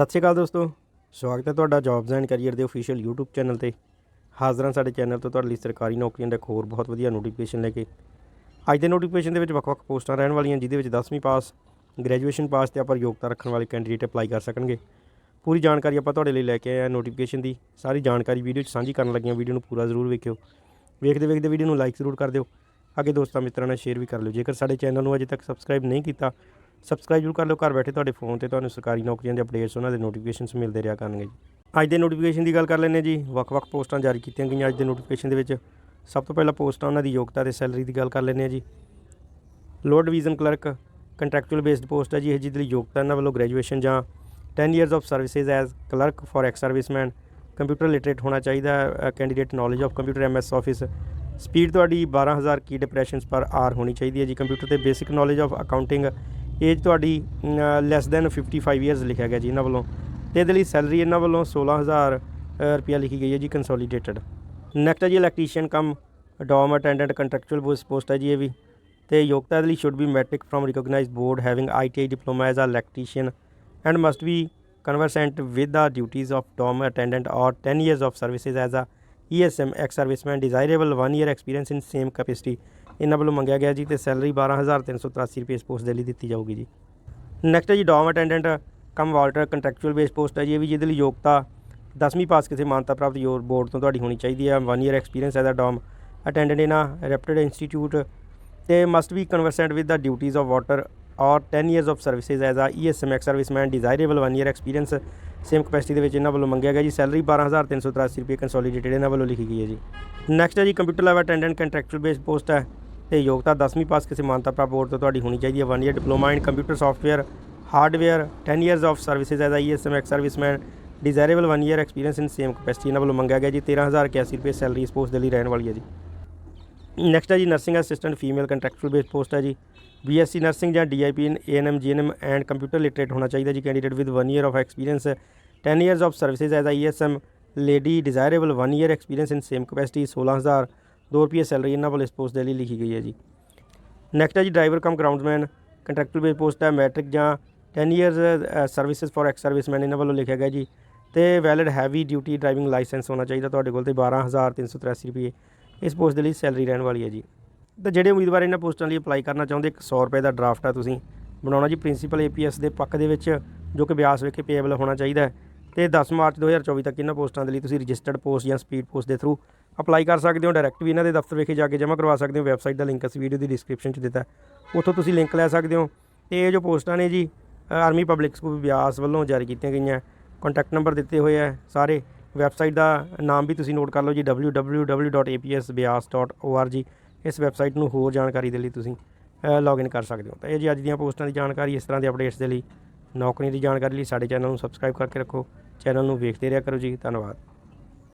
ਸਤਿ ਸ਼੍ਰੀ ਅਕਾਲ ਦੋਸਤੋ, ਸਵਾਗਤ ਹੈ ਤੁਹਾਡਾ ਜੌਬਸ ਐਂਡ ਕੈਰੀਅਰ ਦੇ ਅਫੀਸ਼ੀਅਲ YouTube ਚੈਨਲ ਤੇ। ਹਾਜ਼ਰ ਹਾਂ ਸਾਡੇ ਚੈਨਲ ਤੋਂ ਤੁਹਾਡੇ ਲਈ ਸਰਕਾਰੀ ਨੌਕਰੀਆਂ ਦਾ ਇੱਕ ਹੋਰ ਬਹੁਤ ਵਧੀਆ ਨੋਟੀਫਿਕੇਸ਼ਨ ਲੈ ਕੇ। ਅੱਜ ਦੇ ਨੋਟੀਫਿਕੇਸ਼ਨ ਦੇ ਵਿੱਚ ਵੱਖ-ਵੱਖ ਪੋਸਟਾਂ ਰਹਿਣ ਵਾਲੀਆਂ, ਜਿਹਦੇ ਵਿੱਚ 10ਵੀਂ ਪਾਸ ਗ੍ਰੈਜੂਏਸ਼ਨ ਪਾਸ ਤੇ ਆਪਾਂ ਯੋਗਤਾ ਰੱਖਣ ਵਾਲੇ ਕੈਂਡੀਡੇਟ ਅਪਲਾਈ ਕਰ ਸਕਣਗੇ। ਪੂਰੀ ਜਾਣਕਾਰੀ ਆਪਾਂ ਤੁਹਾਡੇ ਲਈ ਲੈ ਕੇ ਆਏ ਹਾਂ ਨੋਟੀਫਿਕੇਸ਼ਨ ਦੀ। ਸਾਰੀ ਜਾਣਕਾਰੀ ਵੀਡੀਓ 'ਚ ਸਾਂਝੀ ਕਰਨ ਲੱਗੀਆਂ ਵੀਡੀਓ ਨੂੰ ਪੂਰਾ ਜ਼ਰੂਰ ਵੇਖਿਓ। ਵੇਖਦੇ ਵੇਖਦੇ ਵੀਡੀਓ ਨੂੰ ਲਾਈਕ ਜ਼ਰੂਰ ਕਰ ਦਿਓ। ਅੱਗੇ ਦੋਸਤਾਂ ਮਿੱਤਰਾਂ ਨਾਲ ਸ਼ੇਅਰ ਵੀ ਕਰ ਲਿਓ। ਜੇਕਰ ਸਾਡੇ ਚੈਨਲ ਨੂੰ ਅਜੇ ਤੱਕ ਸਬਸਕ੍ਰਾਈਬ ਨਹੀਂ ਕੀਤਾ ਸਬਸਕ੍ਰਾਈਬ ਜ਼ਰੂਰ ਕਰ ਲਓ, ਘਰ ਬੈਠੇ ਤੁਹਾਡੇ ਫੋਨ ਤੇ ਤੁਹਾਨੂੰ ਸਰਕਾਰੀ ਨੌਕਰੀਆਂ ਦੇ ਅਪਡੇਟਸ ਉਹਨਾਂ ਦੇ ਨੋਟੀਫਿਕੇਸ਼ਨਸ ਮਿਲਦੇ ਰਿਹਾ ਕਰਨਗੇ ਜੀ। ਅੱਜ ਦੇ ਨੋਟੀਫਿਕੇਸ਼ਨ ਦੀ ਗੱਲ ਕਰ ਲੈਂਦੇ ਹਾਂ ਜੀ। ਵੱਖ-ਵੱਖ ਪੋਸਟਾਂ ਜਾਰੀ ਕੀਤੀਆਂ ਗਈਆਂ ਅੱਜ ਦੇ ਨੋਟੀਫਿਕੇਸ਼ਨ ਦੇ ਵਿੱਚ। ਸਭ ਤੋਂ ਪਹਿਲਾਂ ਪੋਸਟਾਂ ਉਹਨਾਂ ਦੀ ਯੋਗਤਾ ਤੇ ਸੈਲਰੀ ਦੀ ਗੱਲ ਕਰ ਲੈਂਦੇ ਹਾਂ ਜੀ। Lower division clerk contractual based post ਹੈ ਜੀ, ਇਹ ਜਿਹਦੇ ਲਈ ਯੋਗਤਾ ਇਹਨਾਂ ਵੱਲੋਂ ਗ੍ਰੈਜੂਏਸ਼ਨ ਜਾਂ 10 years of services as clerk for ex serviceman computer literate ਹੋਣਾ ਚਾਹੀਦਾ candidate knowledge of computer MS Office speed ਤੁਹਾਡੀ 12000 ਕੀ ਡਿਪਰੈਸ਼ਨਸ ਪਰ ਆਰ ਹੋਣੀ ਚਾਹੀਦੀ ਹੈ ਜੀ। ਕੰਪਿਊਟਰ ਤੇ basic knowledge of accounting age ਤੁਹਾਡੀ ਲੈਸ ਦੈਨ 55 ਇਅਰਸ ਲਿਖਿਆ ਗਿਆ ਜੀ ਇਹਨਾਂ ਵੱਲੋਂ। ਤੇ ਇਹਦੇ ਲਈ ਸੈਲਰੀ ਇਹਨਾਂ ਵੱਲੋਂ 16000 ਰੁਪਿਆ ਲਿਖੀ ਗਈ ਹੈ ਜੀ ਕੰਸੋਲੀਡੇਟਡ ਨੈਕਸਟ ਹੈ ਜੀ electrician cum. Dome attendant contractual post ਹੈ ਜੀ ਇਹ ਵੀ। ਤੇ ਯੋਗਤਾ ਇਹਦੇ ਲਈ should be matric from recognised board having ITI diploma as a electrician and must be conversant with the duties of dorm attendant or 10 years of services as a ESM ex serviceman desirable 1 year experience in same capacity ਇਹਨਾਂ ਵੱਲੋਂ ਮੰਗਿਆ ਗਿਆ ਜੀ ਤੇ salary 12383 ਰੁਪਏ ਇਸ post ਦੇ ਲਈ ਦਿੱਤੀ ਜਾਊਗੀ ਜੀ। ਨੈਕਸਟ ਹੈ ਜੀ dome attendant cum Walter contractual base post ਹੈ ਜੀ, ਇਹ ਵੀ ਜਿਹਦੇ ਲਈ ਯੋਗਤਾ 10ਵੀਂ ਪਾਸ ਕਿਸੇ ਮਾਨਤਾ ਪ੍ਰਾਪਤ ਯੋਰ ਬੋਰਡ ਤੋਂ ਤੁਹਾਡੀ ਹੋਣੀ ਚਾਹੀਦੀ ਹੈ। 1 year experience as a dome attendant in a reputed institute ਤੇ must be conversant with the duties of water or 10 years of services as a ESM ex serviceman, desirable 1 year experience same capacity ਦੇ ਵਿੱਚ ਇਹਨਾਂ ਵੱਲੋਂ ਮੰਗਿਆ ਗਿਆ ਜੀ। Salary 12383 ਰੁਪਏ consolidated ਇਹਨਾਂ ਵੱਲੋਂ ਲਿਖੀ ਗਈ ਹੈ ਜੀ। ਨੈਕਸਟ ਹੈ ਜੀ computer level attendant contractual base post ਹੈ। ਤੇ ਯੋਗਤਾ 10ਵੀਂ ਪਾਸ ਕਿਸੇ ਮਾਨਤਾ ਪ੍ਰਾਪਤ ਬੋਰਡ ਤੋਂ ਤੁਹਾਡੀ ਹੋਣੀ ਚਾਹੀਦੀ ਹੈ। 1 year diploma in computer software, hardware 10 years of services as a ESM ex serviceman, desirable 1 year experience in same capacity. ਇਹਨਾਂ ਵੱਲੋਂ ਮੰਗਿਆ ਗਿਆ ਜੀ 13081 ਰੁਪਏ ਸੈਲਰੀ ਇਸ ਪੋਸਟ ਦੇ ਲਈ ਰਹਿਣ ਵਾਲੀ ਹੈ ਜੀ। ਨੈਕਸਟ ਹੈ ਜੀ nursing assistant female contractual base post ਹੈ ਜੀ। ਬੀਐਸਸੀ ਨਰਸਿੰਗ ਜਾਂ DIP in ANM GNM and computer literate ਹੋਣਾ ਚਾਹੀਦਾ ਜੀ candidate with 1 year of experience 10 years of services as a ESM lady desirable 1 year experience in same capacity 16000 2 ਰੁਪਏ salary ਇਹਨਾਂ ਵੱਲ ਇਸ ਪੋਸਟ ਦੇ ਲਈ ਲਿਖੀ ਗਈ ਹੈ ਜੀ। ਨੈਕਸਟ ਹੈ ਜੀ driver cum groundman contractual base post ਹੈ ਮੈਟ੍ਰਿਕ ਜਾਂ 10 years services for ex serviceman ਇਹਨਾਂ ਵੱਲੋਂ ਲਿਖਿਆ ਗਿਆ ਜੀ। ਤੇ valid heavy duty driving licence ਹੋਣਾ ਚਾਹੀਦਾ ਤੁਹਾਡੇ ਕੋਲ ਤੇ 12383 ਰੁਪਏ ਇਸ ਪੋਸਟ ਦੇ ਲਈ ਸੈਲਰੀ ਰਹਿਣ ਵਾਲੀ ਹੈ ਜੀ। ਤੇ ਜਿਹੜੇ ਉਮੀਦਵਾਰ ਇਹਨਾਂ ਪੋਸਟਾਂ ਲਈ ਅਪਲਾਈ ਕਰਨਾ ਚਾਹੁੰਦੇ, ਇੱਕ 100 ਰੁਪਏ ਦਾ ਡਰਾਫਟ ਆ ਤੁਸੀਂ। ਬਣਾਉਣਾ ਜੀ ਪ੍ਰਿੰਸੀਪਲ ਏਪੀਐਸ ਦੇ ਪੱਖ ਦੇ ਵਿੱਚ, ਜੋ ਕਿ ਬਿਆਸ ਵਿਖੇ ਪੇਏਬਲ ਹੋਣਾ ਚਾਹੀਦਾ ਹੈ। ਤੇ 10 ਮਾਰਚ 2024 ਤੱਕ ਇਹਨਾਂ ਪੋਸਟਾਂ ਦੇ ਲਈ ਤੁਸੀਂ ਰਜਿਸਟਰਡ ਪੋਸਟ ਜਾਂ ਸਪੀਡ ਪੋਸਟ ਦੇ ਥਰੂ ਅਪਲਾਈ ਕਰ ਸਕਦੇ ਹੋ। ਡਾਇਰੈਕਟ ਵੀ ਇਹਨਾਂ ਦੇ ਦਫ਼ਤਰ ਵਿਖੇ ਜਾ ਕੇ ਜਮ੍ਹਾਂ ਕਰਵਾ ਸਕਦੇ ਹੋ। ਵੈਬਸਾਈਟ ਦਾ ਲਿੰਕ ਇਸ ਵੀਡੀਓ ਦੀ ਡਿਸਕ੍ਰਿਪਸ਼ਨ 'ਚ ਦਿੱਤਾ। ਉੱਥੋਂ ਤੁਸੀਂ ਲਿੰਕ ਲੈ ਸਕਦੇ ਹੋ। ਤੇ ਇਹ ਜੋ ਪੋਸਟਾਂ ਨੇ ਜੀ ਆਰਮੀ ਪਬਲਿਕ ਸਕੂਲ ਬਿਆਸ ਵੱਲੋਂ ਜਾਰੀ ਕੀਤੀਆਂ ਗਈਆਂ। ਕੰਟੈਕਟ ਨੰਬਰ ਦਿੱਤੇ ਹੋਏ ਆ ਸਾਰੇ। ਵੈਬਸਾਈਟ ਦਾ ਨਾਮ ਵੀ ਤੁਸੀਂ ਨੋਟ ਕਰ ਲਓ ਜੀ www.apsbias.org ਇਸ ਵੈਬਸਾਈਟ ਨੂੰ ਹੋਰ ਜਾਣਕਾਰੀ ਦੇ ਲਈ ਤੁਸੀਂ ਲੌਗਇਨ ਕਰ ਸਕਦੇ ਹੋ। ਤਾਂ ਇਹ ਜੀ ਅੱਜ ਦੀਆਂ ਪੋਸਟਾਂ ਦੀ ਜਾਣਕਾਰੀ, ਇਸ ਤਰ੍ਹਾਂ ਦੇ ਅਪਡੇਟਸ ਦੇ ਲਈ ਨੌਕਰੀ ਦੀ ਜਾਣਕਾਰੀ ਲਈ ਸਾਡੇ ਚੈਨਲ ਨੂੰ ਸਬਸਕ੍ਰਾਈਬ ਕਰਕੇ ਰੱਖੋ। ਚੈਨਲ ਨੂੰ ਵੇਖਦੇ ਰਿਹਾ ਕਰੋ ਜੀ ਧੰਨਵਾਦ।